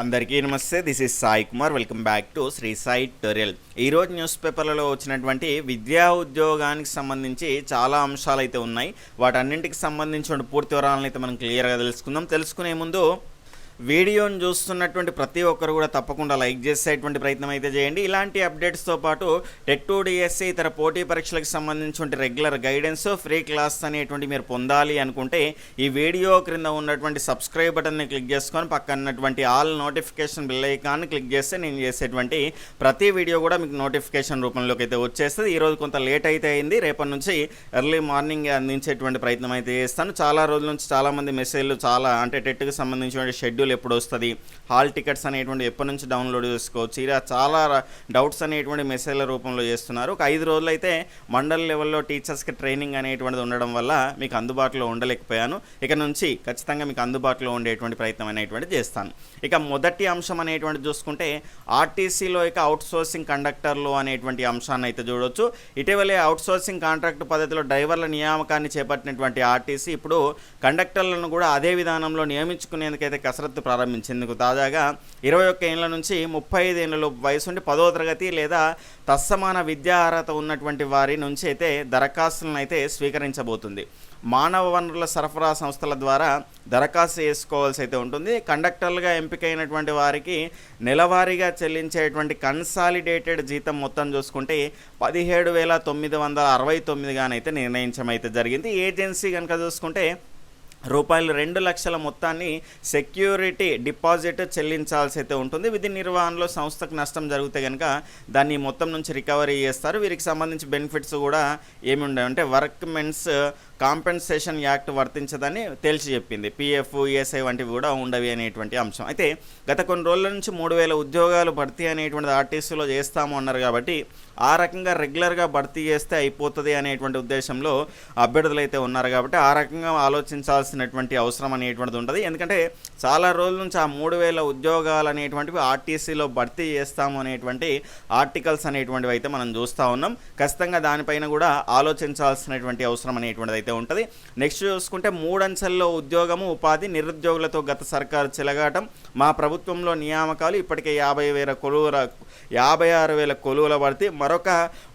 అందరికీ నమస్తే this is Sai Kumar. Welcome back to Shri Sai tutorial ఈరోజు news పేపర్లలో వచ్చినటువంటి విద్యా ఉద్యోగానికి సంబంధించి చాలా అంశాలు అయితే ఉన్నాయి. వాటన్నింటికి సంబంధించిన పూర్తి వివరాలను అయితే మనం క్లియర్గా తెలుసుకుందాం. తెలుసుకునే ముందు వీడియోని చూస్తున్నటువంటి ప్రతి ఒక్కరు కూడా తప్పకుండా లైక్ చేసేటువంటి ప్రయత్నం అయితే చేయండి. ఇలాంటి అప్డేట్స్తో పాటు టెట్ టూ డిఎస్సి ఇతర పోటీ పరీక్షలకు సంబంధించిన రెగ్యులర్ గైడెన్స్ ఫ్రీ క్లాస్ అనేటువంటి మీరు పొందాలి అనుకుంటే ఈ వీడియో క్రింద ఉన్నటువంటి సబ్స్క్రైబ్ బటన్ని క్లిక్ చేసుకొని పక్కనటువంటి ఆల్ నోటిఫికేషన్ బిల్ ఐకాన్ని క్లిక్ చేస్తే నేను చేసేటువంటి ప్రతి వీడియో కూడా మీకు నోటిఫికేషన్ రూపంలోకి అయితే వచ్చేస్తుంది. ఈరోజు కొంత లేట్ అయితే అయింది. రేపటి నుంచి ఎర్లీ మార్నింగ్ అందించేటువంటి ప్రయత్నం అయితే చేస్తాను. చాలా రోజుల నుంచి చాలామంది మెసేజ్లు చాలా అంటే టెట్కి సంబంధించిన షెడ్యూల్ ఎప్పుడు వస్తుంది హాల్ టికెట్స్ అనేటువంటి ఎప్పటి నుంచి డౌన్లోడ్ చేసుకోవచ్చు ఇలా చాలా డౌట్స్ అనేటువంటి మెసేజ్ల రూపంలో చేస్తున్నారు. ఒక ఐదు రోజులు అయితే మండల్ లెవెల్లో టీచర్స్కి ట్రైనింగ్ అనేటువంటిది ఉండడం వల్ల మీకు అందుబాటులో ఉండలేకపోయాను. ఇక నుంచి ఖచ్చితంగా మీకు అందుబాటులో ఉండేటువంటి ప్రయత్నం అనేటువంటిది చేస్తాను. ఇక మొదటి అంశం అనేటువంటి చూసుకుంటే ఆర్టీసీలో ఇక అవుట్ సోర్సింగ్ కండక్టర్లు అనేటువంటి అంశాన్ని అయితే చూడొచ్చు. ఇటీవలే అవుట్ సోర్సింగ్ కాంట్రాక్ట్ పద్ధతిలో డ్రైవర్ల నియామకాన్ని చేపట్టినటువంటి ఆర్టీసీ ఇప్పుడు కండక్టర్లను కూడా అదే విధానంలో నియమించుకునేందుకైతే కసరత్తు ప్రారంభించేందుకు తాజాగా ఇరవై ఒక్క ఏళ్ళ నుంచి ముప్పై ఐదు ఏళ్ళ వయసు నుండి పదో తరగతి లేదా తత్సమాన విద్యా అర్హత ఉన్నటువంటి వారి నుంచి అయితే దరఖాస్తులను అయితే స్వీకరించబోతుంది. మానవ వనరుల సరఫరా సంస్థల ద్వారా దరఖాస్తు చేసుకోవాల్సి అయితే ఉంటుంది. కండక్టర్లుగా ఎంపికైనటువంటి వారికి నెలవారీగా చెల్లించేటువంటి కన్సాలిడేటెడ్ జీతం మొత్తం చూసుకుంటే పదిహేడు వేల తొమ్మిది వందల అరవై తొమ్మిదిగానైతే నిర్ణయించడం అయితే జరిగింది. ఏజెన్సీ కనుక చూసుకుంటే రూపాయలు రెండు లక్షల మొత్తాన్ని సెక్యూరిటీ డిపాజిట్ చెల్లించాల్సి అయితే ఉంటుంది. విధి నిర్వహణలో సంస్థకు నష్టం జరిగితే కనుక దాన్ని మొత్తం నుంచి రికవరీ చేస్తారు. వీరికి సంబంధించి బెనిఫిట్స్ కూడా ఏమి ఉండవు. అంటే వర్క్మెన్స్ కాంపెన్సేషన్ యాక్ట్ వర్తించదని తేల్చి చెప్పింది. పిఎఫ్ ఈఎస్ఐ వంటివి కూడా ఉండవి అనేటువంటి అంశం. అయితే గత కొన్ని రోజుల నుంచి మూడు వేల ఉద్యోగాలు భర్తీ అనేటువంటిది ఆర్టీసీలో చేస్తాము అన్నారు కాబట్టి ఆ రకంగా రెగ్యులర్గా భర్తీ చేస్తే అయిపోతుంది అనేటువంటి ఉద్దేశంలో అభ్యర్థులు అయితే ఉన్నారు కాబట్టి ఆ రకంగా ఆలోచించాల్సినటువంటి అవసరం అనేటువంటిది ఉంటుంది ఎందుకంటే చాలా రోజుల నుంచి ఆ మూడు వేల ఉద్యోగాలు అనేటువంటివి ఆర్టీసీలో భర్తీ చేస్తాము అనేటువంటి ఆర్టికల్స్ అనేటువంటివి అయితే మనం చూస్తూ ఉన్నాం. ఖచ్చితంగా దానిపైన కూడా ఆలోచించాల్సినటువంటి అవసరం అనేటువంటిది అయితే ఉంటుంది. నెక్స్ట్ చూసుకుంటే మూడంచెల్లో ఉద్యోగము ఉపాధి నిరుద్యోగులతో గత సర్కారు చెలగాటం. మా ప్రభుత్వంలో నియామకాలు ఇప్పటికే యాభై వేల కొలువుల యాభై ఆరు వేల కొలువుల పడితే మరొక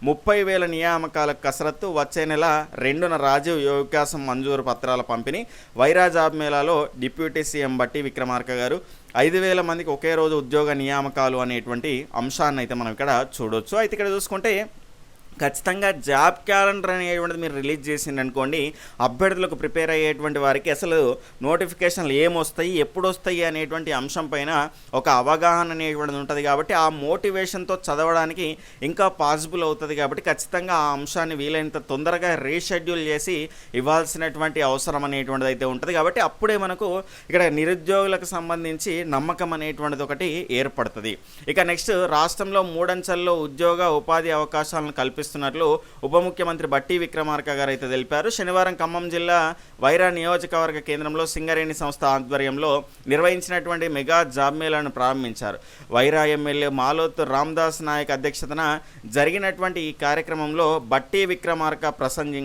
ముప్పై వేల నియామకాల కసరత్తు వచ్చే నెల రెండున రాజీవ్ యోగకాశం మంజూరు పత్రాల పంపిణీ. వైరా జాబ్ మేళాలో డిప్యూటీ సీఎం బట్టి విక్రమార్క గారు ఐదు వేల మందికి ఒకే రోజు ఉద్యోగ నియామకాలు అనేటువంటి అంశాన్ని అయితే మనం ఇక్కడ చూడొచ్చు. అయితే ఇక్కడ చూసుకుంటే ఖచ్చితంగా జాబ్ క్యాలెండర్ అనేటువంటిది మీరు రిలీజ్ చేసింది అనుకోండి అభ్యర్థులకు ప్రిపేర్ అయ్యేటువంటి వారికి అసలు నోటిఫికేషన్లు ఏమొస్తాయి ఎప్పుడు వస్తాయి అనేటువంటి అంశం పైన ఒక అవగాహన అనేటువంటిది ఉంటుంది కాబట్టి ఆ మోటివేషన్తో చదవడానికి ఇంకా పాసిబుల్ అవుతుంది కాబట్టి ఖచ్చితంగా ఆ అంశాన్ని వీలైనంత తొందరగా రీషెడ్యూల్ చేసి ఇవ్వాల్సినటువంటి అవసరం అనేటువంటిది అయితే ఉంటుంది కాబట్టి అప్పుడే మనకు ఇక్కడ నిరుద్యోగులకు సంబంధించి నమ్మకం అనేటువంటిది ఒకటి ఏర్పడుతుంది. ఇక నెక్స్ట్ రాష్ట్రంలో మూడంచెల్లో ఉద్యోగ ఉపాధి అవకాశాలను కల్పిస్తుంది కల్పిస్తున్నట్లు ఉప ముఖ్యమంత్రి బట్టి విక్రమార్క గారు అయితే తెలిపారు. శనివారం ఖమ్మం జిల్లా వైరా నియోజకవర్గ కేంద్రంలో సింగరేణి సంస్థ ఆధ్వర్యంలో నిర్వహించినటువంటి మెగా జాబ్ మేళాను ప్రారంభించారు. వైరా ఎమ్మెల్యే మాలోత్ రామ్దాస్ నాయక్ అధ్యక్షతన జరిగినటువంటి ఈ కార్యక్రమంలో బట్టి విక్రమార్క ప్రసంగి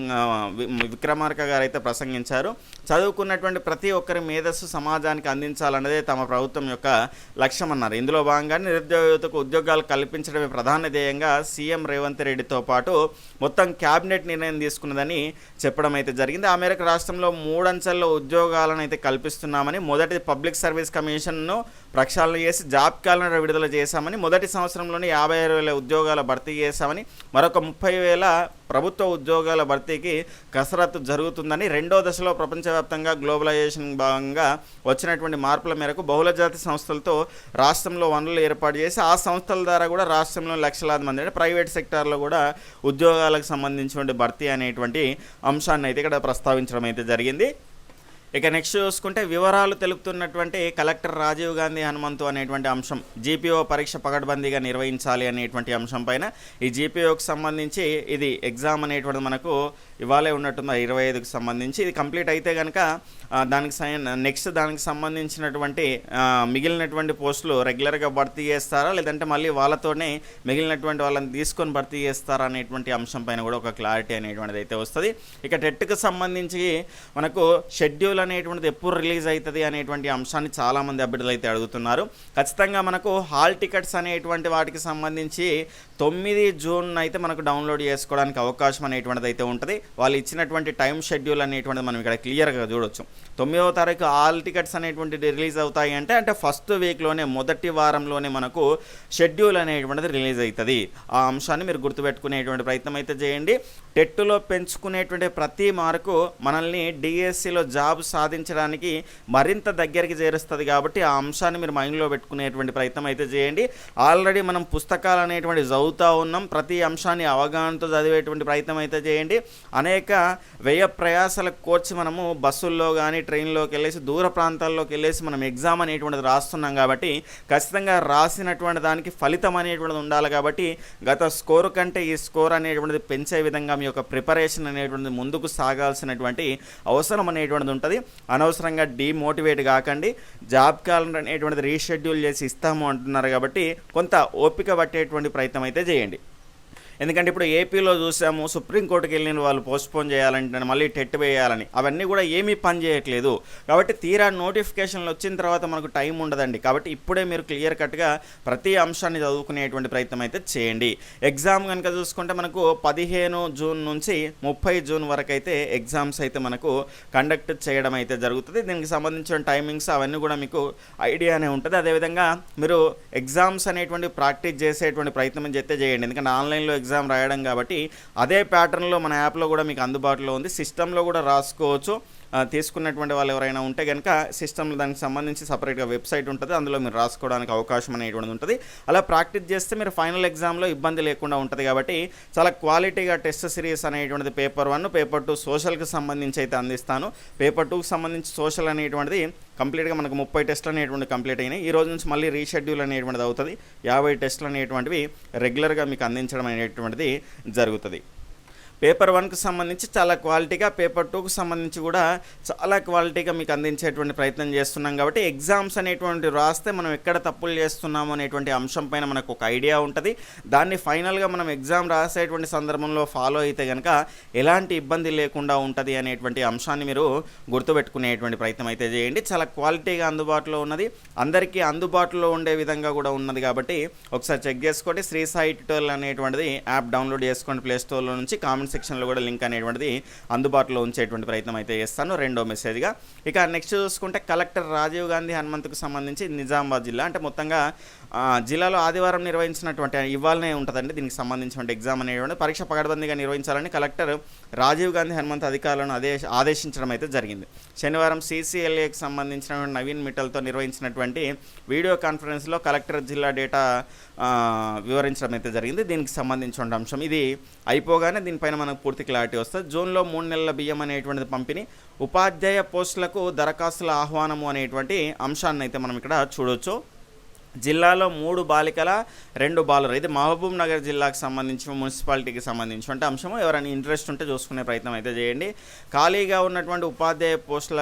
విక్రమార్క గారు అయితే ప్రసంగించారు. చదువుకున్నటువంటి ప్రతి ఒక్కరి మేధస్సు సమాజానికి అందించాలన్నదే తమ ప్రభుత్వం యొక్క లక్ష్యమన్నారు. ఇందులో భాగంగా నిరుద్యోగ యువతకు ఉద్యోగాలు కల్పించడమే ప్రధాన ధ్యేయంగా సీఎం రేవంత్ రెడ్డితో పాటు పాటు మొత్తం క్యాబినెట్ నిర్ణయం తీసుకున్నదని చెప్పడం అయితే జరిగింది. ఆ మేరకు రాష్ట్రంలో మూడంచెల్లో ఉద్యోగాలను అయితే కల్పిస్తున్నామని మొదటి పబ్లిక్ సర్వీస్ కమిషన్ను ప్రక్షాళన చేసి జాబ్ క్యాలెండర్ విడుదల చేశామని మొదటి సంవత్సరంలోనే యాభై ఆరు వేల ఉద్యోగాల భర్తీ చేశామని మరొక ముప్పై వేల ప్రభుత్వ ఉద్యోగాల భర్తీకి కసరత్తు జరుగుతుందని రెండో దశలో ప్రపంచవ్యాప్తంగా గ్లోబలైజేషన్ భాగంగా వచ్చినటువంటి మార్పుల మేరకు బహుళజాతి సంస్థలతో రాష్ట్రంలో వనరులు ఏర్పాటు చేసి ఆ సంస్థల ద్వారా కూడా రాష్ట్రంలో లక్షలాది మంది అంటే ప్రైవేట్ సెక్టార్లో కూడా ఉద్యోగాలకు సంబంధించినటువంటి భర్తీ అనేటువంటి అంశాన్ని అయితే ఇక్కడ ప్రస్తావించడం అయితే జరిగింది. ఇక నెక్స్ట్ చూసుకుంటే వివరాలు తెలుపుతున్నటువంటి కలెక్టర్ రాజీవ్ గాంధీ హనుమంతు అనేటువంటి అంశం. జీపీఓ పరీక్ష పకడ్బందీగా నిర్వహించాలి అనేటువంటి అంశం పైన. ఈ జీపీఓకి సంబంధించి ఇది ఎగ్జామ్ అనేటువంటిది మనకు ఇవాళే ఉన్నట్టుంది ఇరవై ఐదుకు సంబంధించి. ఇది కంప్లీట్ అయితే కనుక దానికి సైన్ నెక్స్ట్ దానికి సంబంధించినటువంటి మిగిలినటువంటి పోస్టులు రెగ్యులర్గా భర్తీ చేస్తారా? లేదంటే మళ్ళీ వాళ్ళతోనే మిగిలినటువంటి వాళ్ళని తీసుకొని భర్తీ చేస్తారా అనేటువంటి అంశం పైన కూడా ఒక క్లారిటీ అనేటువంటిది అయితే వస్తుంది. ఇక టెట్కి సంబంధించి మనకు షెడ్యూల్ అనేటువంటిది ఎప్పుడు రిలీజ్ అవుతుంది అనేటువంటి అంశాన్ని చాలామంది అభ్యర్థులు అయితే అడుగుతున్నారు. ఖచ్చితంగా మనకు హాల్ టికెట్స్ అనేటువంటి వాటికి సంబంధించి తొమ్మిది జూన్ అయితే మనకు డౌన్లోడ్ చేసుకోవడానికి అవకాశం అనేటువంటిది అయితే ఉంటుంది. వాళ్ళు ఇచ్చినటువంటి టైం షెడ్యూల్ అనేటువంటిది మనం ఇక్కడ క్లియర్గా చూడొచ్చు. తొమ్మిదవ తారీఖు హాల్ టికెట్స్ అనేటువంటి రిలీజ్ అవుతాయి అంటే అంటే ఫస్ట్ వీక్లోనే మొదటి వారంలోనే మనకు షెడ్యూల్ అనేటువంటిది రిలీజ్ అవుతుంది. ఆ అంశాన్ని మీరు గుర్తుపెట్టుకునేటువంటి ప్రయత్నం అయితే చేయండి. టెట్టులో పెంచుకునేటువంటి ప్రతి మార్కు మనల్ని డిఎస్సిలో జాబ్ సాధించడానికి మరింత దగ్గరికి చేరుస్తుంది కాబట్టి ఆ అంశాన్ని మీరు మైండ్లో పెట్టుకునేటువంటి ప్రయత్నం అయితే చేయండి. ఆల్రెడీ మనం పుస్తకాలు అనేటువంటి చదువుతూ ఉన్నాం. ప్రతి అంశాన్ని అవగాహనతో చదివేటువంటి ప్రయత్నం అయితే చేయండి. అనేక వ్యయ ప్రయాసాలకు కోర్చి మనము బస్సుల్లో కానీ ట్రైన్లోకి వెళ్ళేసి దూర ప్రాంతాల్లోకి వెళ్ళేసి మనం ఎగ్జామ్ అనేటువంటిది రాస్తున్నాం కాబట్టి ఖచ్చితంగా రాసినటువంటి దానికి ఫలితం అనేటువంటిది ఉండాలి కాబట్టి గత స్కోర్ కంటే ఈ స్కోర్ అనేటువంటిది పెంచే విధంగా మీ యొక్క ప్రిపరేషన్ అనేటువంటిది ముందుకు సాగాల్సినటువంటి అవసరం అనేటువంటిది ఉంటుంది. అనవసరంగా డీమోటివేట్ కాకండి. జాబ్ క్యాలెండర్ అనేటువంటిది రీషెడ్యూల్ చేసి ఇస్తాము అంటున్నారు కాబట్టి కొంత ఓపిక పట్టేటువంటి ప్రయత్నం అయితే చేయండి. ఎందుకంటే ఇప్పుడు ఏపీలో చూసాము సుప్రీంకోర్టుకి వెళ్ళిన వాళ్ళు పోస్ట్పోన్ చేయాలంటే మళ్ళీ టెట్ వేయాలని. అవన్నీ కూడా ఏమీ పని చేయట్లేదు. కాబట్టి తీరా నోటిఫికేషన్లు వచ్చిన తర్వాత మనకు టైం ఉండదండి. కాబట్టి ఇప్పుడే మీరు క్లియర్ కట్గా ప్రతి అంశాన్ని చదువుకునేటువంటి ప్రయత్నం అయితే చేయండి. ఎగ్జామ్ కనుక చూసుకుంటే మనకు పదిహేను జూన్ నుంచి ముప్పై జూన్ వరకు అయితే ఎగ్జామ్స్ అయితే మనకు కండక్ట్ చేయడం అయితే జరుగుతుంది. దీనికి సంబంధించిన టైమింగ్స్ అవన్నీ కూడా మీకు ఐడియానే ఉంటుంది. అదేవిధంగా మీరు ఎగ్జామ్స్ అనేటువంటి ప్రాక్టీస్ చేసేటువంటి ప్రయత్నం చేస్తే చేయండి. ఎందుకంటే ఆన్లైన్లో ఎగ్జామ్ రాయడం కాబట్టి అదే ప్యాటర్న్లో మన యాప్లో కూడా మీకు అందుబాటులో ఉంది. సిస్టంలో కూడా రాసుకోవచ్చు. తీసుకున్నటువంటి వాళ్ళు ఎవరైనా ఉంటే కనుక సిస్టంలో దానికి సంబంధించి సపరేట్గా వెబ్సైట్ ఉంటుంది. అందులో మీరు రాసుకోవడానికి అవకాశం అనేటువంటిది ఉంటుంది. అలా ప్రాక్టీస్ చేస్తే మీరు ఫైనల్ ఎగ్జామ్లో ఇబ్బంది లేకుండా ఉంటుంది కాబట్టి చాలా క్వాలిటీగా టెస్ట్ సిరీస్ అనేటువంటిది పేపర్ వన్ పేపర్ టూ సోషల్కి సంబంధించి అయితే అందిస్తాను. పేపర్ టూకి సంబంధించి సోషల్ అనేటువంటిది కంప్లీట్గా మనకు ముప్పై టెస్ట్లు అనేటువంటి కంప్లీట్ అయినాయి. ఈ రోజు నుంచి మళ్ళీ రీషెడ్యూల్ అనేటువంటిది అవుతుంది. యాభై టెస్ట్లు అనేటువంటివి రెగ్యులర్గా మీకు అందించడం అనేటువంటిది జరుగుతుంది. పేపర్ వన్కి సంబంధించి చాలా క్వాలిటీగా పేపర్ టూకి సంబంధించి కూడా చాలా క్వాలిటీగా మీకు అందించేటువంటి ప్రయత్నం చేస్తున్నాం కాబట్టి ఎగ్జామ్స్ అనేటువంటి రాస్తే మనం ఎక్కడ తప్పులు చేస్తున్నాము అనేటువంటి అంశం పైన మనకు ఒక ఐడియా ఉంటుంది. దాన్ని ఫైనల్గా మనం ఎగ్జామ్ రాసేటువంటి సందర్భంలో ఫాలో అయితే కనుక ఎలాంటి ఇబ్బంది లేకుండా ఉంటుంది అనేటువంటి అంశాన్ని మీరు గుర్తుపెట్టుకునేటువంటి ప్రయత్నం అయితే చేయండి. చాలా క్వాలిటీగా అందుబాటులో ఉన్నది. అందరికీ అందుబాటులో ఉండే విధంగా కూడా ఉన్నది కాబట్టి ఒకసారి చెక్ చేసుకోండి. శ్రీ సాయి ట్యూటోరియల్ అనేటువంటిది యాప్ డౌన్లోడ్ చేసుకోండి ప్లే స్టోర్లో నుంచి. కామెంట్స్ కామెంట్ సెక్షన్లో కూడా లింక్ అనేటువంటిది అందుబాటులో ఉంచేటువంటి ప్రయత్నం అయితే చేస్తాను. రెండో మెసేజ్గా. ఇక నెక్స్ట్ చూసుకుంటే కలెక్టర్ రాజీవ్ గాంధీ హనుమంత్కు సంబంధించి నిజామాబాద్ జిల్లా అంటే మొత్తంగా జిల్లాలో ఆదివారం నిర్వహించినటువంటి ఇవ్వాలనే ఉంటుందండి దీనికి సంబంధించినటువంటి ఎగ్జామ్ అనేటువంటి పరీక్ష పగడబందీగా నిర్వహించాలని కలెక్టర్ రాజీవ్ గాంధీ హనుమంత్ అధికారులను అదే ఆదేశించడం అయితే జరిగింది. శనివారం సీసీఎల్ఏకి సంబంధించినటువంటి నవీన్ మిట్టల్తో నిర్వహించినటువంటి వీడియో కాన్ఫరెన్స్లో కలెక్టర్ జిల్లా డేటా వివరించడం అయితే జరిగింది. దీనికి సంబంధించిన అంశం ఇది. అయిపోగానే దీనిపైన మనకు పూర్తి క్లారిటీ వస్తుంది. జూన్లో మూడు నెలల బియ్యం అనేటువంటిది పంపిణీ. ఉపాధ్యాయ పోస్టులకు దరఖాస్తుల ఆహ్వానము అనేటువంటి అంశాన్ని అయితే మనం ఇక్కడ చూడొచ్చు. జిల్లాలో మూడు బాలికల రెండు బాలురు ఇది మహబూబ్ నగర్ జిల్లాకు సంబంధించిన మున్సిపాలిటీకి సంబంధించినటువంటి అంశము. ఎవరైనా ఇంట్రెస్ట్ ఉంటే చూసుకునే ప్రయత్నం అయితే చేయండి. ఖాళీగా ఉన్నటువంటి ఉపాధ్యాయ పోస్టుల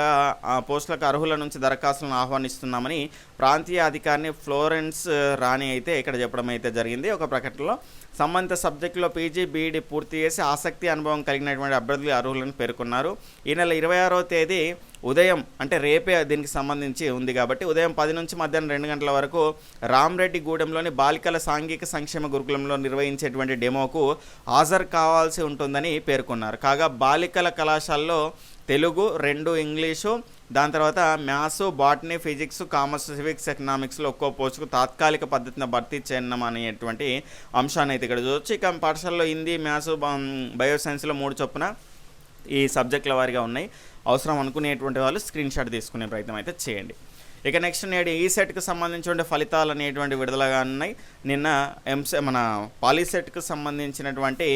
పోస్టులకు అర్హుల నుంచి దరఖాస్తులను ఆహ్వానిస్తున్నామని ప్రాంతీయ అధికారిని ఫ్లోరెన్స్ రాణి అయితే ఇక్కడ చెప్పడం అయితే జరిగింది. ఒక ప్రకటనలో సంబంధిత సబ్జెక్టులో పీజీ బీఈడీ పూర్తి చేసి ఆసక్తి అనుభవం కలిగినటువంటి అభ్యర్థులు అర్హులను పేర్కొన్నారు. ఈ నెల ఇరవై ఆరో తేదీ ఉదయం అంటే రేపే దీనికి సంబంధించి ఉంది కాబట్టి ఉదయం పది నుంచి మధ్యాహ్నం రెండు గంటల వరకు రామరెడ్డిగూడెంలోని బాలికల సాంఘిక సంక్షేమ గురుకులంలో నిర్వహించేటువంటి డెమోకు హాజరు కావాల్సి ఉంటుందని పేర్కొన్నారు. కాగా బాలికల కళాశాలలో తెలుగు రెండు ఇంగ్లీషు దాని తర్వాత maths botany physics commerce civics ఎకనామిక్స్లో ఒక్కో పోస్టుకు తాత్కాలిక పద్ధతిన భర్తీ చేయడం అనేటువంటి అంశాన్ని అయితే ఇక్కడ చూడొచ్చు. ఇక పాఠశాలలో హిందీ మ్యాథ్స్ బయోసైన్స్లో మూడు చొప్పున ఈ సబ్జెక్టుల వారిగా ఉన్నాయి. అవసరం అనుకునేటువంటి వాళ్ళు స్క్రీన్ షాట్ తీసుకునే ప్రయత్నం అయితే చేయండి. ఇక నెక్స్ట్ నేడు ఈ సెట్కి సంబంధించిన ఫలితాలు అనేటువంటి విడుదలగా ఉన్నాయి. నిన్న ఎంసె మన పాలీసెట్కి సంబంధించినటువంటి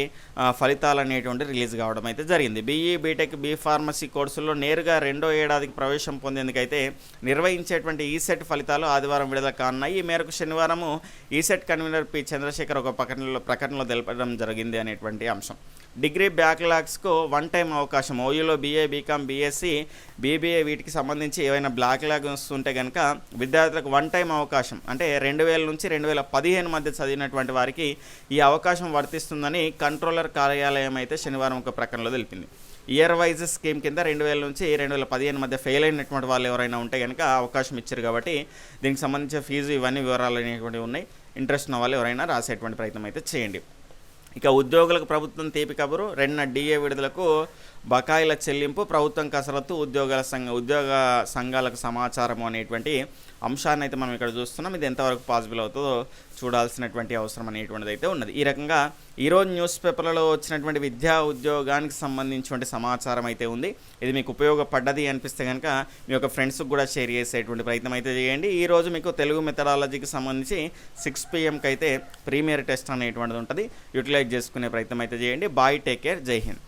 ఫలితాలు అనేటువంటి రిలీజ్ కావడం అయితే జరిగింది. బీఈ బీటెక్ బీ ఫార్మసీ కోర్సుల్లో నేరుగా రెండో ఏడాదికి ప్రవేశం పొందేందుకైతే నిర్వహించేటువంటి ఈ సెట్ ఫలితాలు ఆదివారం విడుదల కానున్నాయి. ఈ మేరకు శనివారము ఈ సెట్ కన్వీనర్ పి చంద్రశేఖర్ ఒక ప్రకటనలో ప్రకటనలో తెలపడం జరిగింది అనేటువంటి అంశం. డిగ్రీ బ్యాక్లాగ్స్కు వన్ టైం అవకాశం. ఓయూలో బీఏ బీకామ్ బీఎస్సీ బీబీఏ వీటికి సంబంధించి ఏవైనా బ్యాక్లాగ్ వస్తుంటే కనుక విద్యార్థులకు వన్ టైం అవకాశం. అంటే రెండు వేల నుంచి రెండు వేల పదిహేను మధ్య చదివినటువంటి వారికి ఈ అవకాశం వర్తిస్తుందని కంట్రోలర్ కార్యాలయం అయితే శనివారం ఒక ప్రకటనలో తెలిపింది. ఇయర్ వైజ్ స్కీమ్ కింద రెండు వేల నుంచి రెండు వేల పదిహేను మధ్య ఫెయిల్ అయినటువంటి వాళ్ళు ఎవరైనా ఉంటే కనుక అవకాశం ఇచ్చారు కాబట్టి దీనికి సంబంధించిన ఫీజు ఇవన్నీ వివరాలు అనేటువంటివి ఉన్నాయి. ఇంట్రెస్ట్ ఉన్న వాళ్ళు ఎవరైనా రాసేటువంటి ప్రయత్నం అయితే చేయండి. ఇక ఉద్యోగులకు ప్రభుత్వం తీపి కబురు రెండున డిఏ విడుదలకు బకాయిల చెల్లింపు ప్రభుత్వం కసరత్తు ఉద్యోగాల సంఘ ఉద్యోగ సంఘాలకు సమాచారం అనేటువంటి అంశాన్ని అయితే మనం ఇక్కడ చూస్తున్నాం. ఇది ఎంతవరకు పాసిబుల్ అవుతుందో చూడాల్సినటువంటి అవసరం అనేటువంటిది అయితే ఉన్నది. ఈ రకంగా ఈరోజు న్యూస్ పేపర్లలో వచ్చినటువంటి విద్యా ఉద్యోగానికి సంబంధించినటువంటి సమాచారం అయితే ఉంది. ఇది మీకు ఉపయోగపడ్డది అనిపిస్తే కనుక మీ యొక్క ఫ్రెండ్స్కి కూడా షేర్ చేసేటువంటి ప్రయత్నం అయితే చేయండి. ఈ రోజు మీకు తెలుగు మెథడాలజీకి సంబంధించి సిక్స్ పిఎంకి అయితే ప్రీమియర్ టెస్ట్ అనేటువంటిది ఉంటుంది. యూటిలైజ్ చేసుకునే ప్రయత్నం అయితే చేయండి. Bye take care. Jai Hind.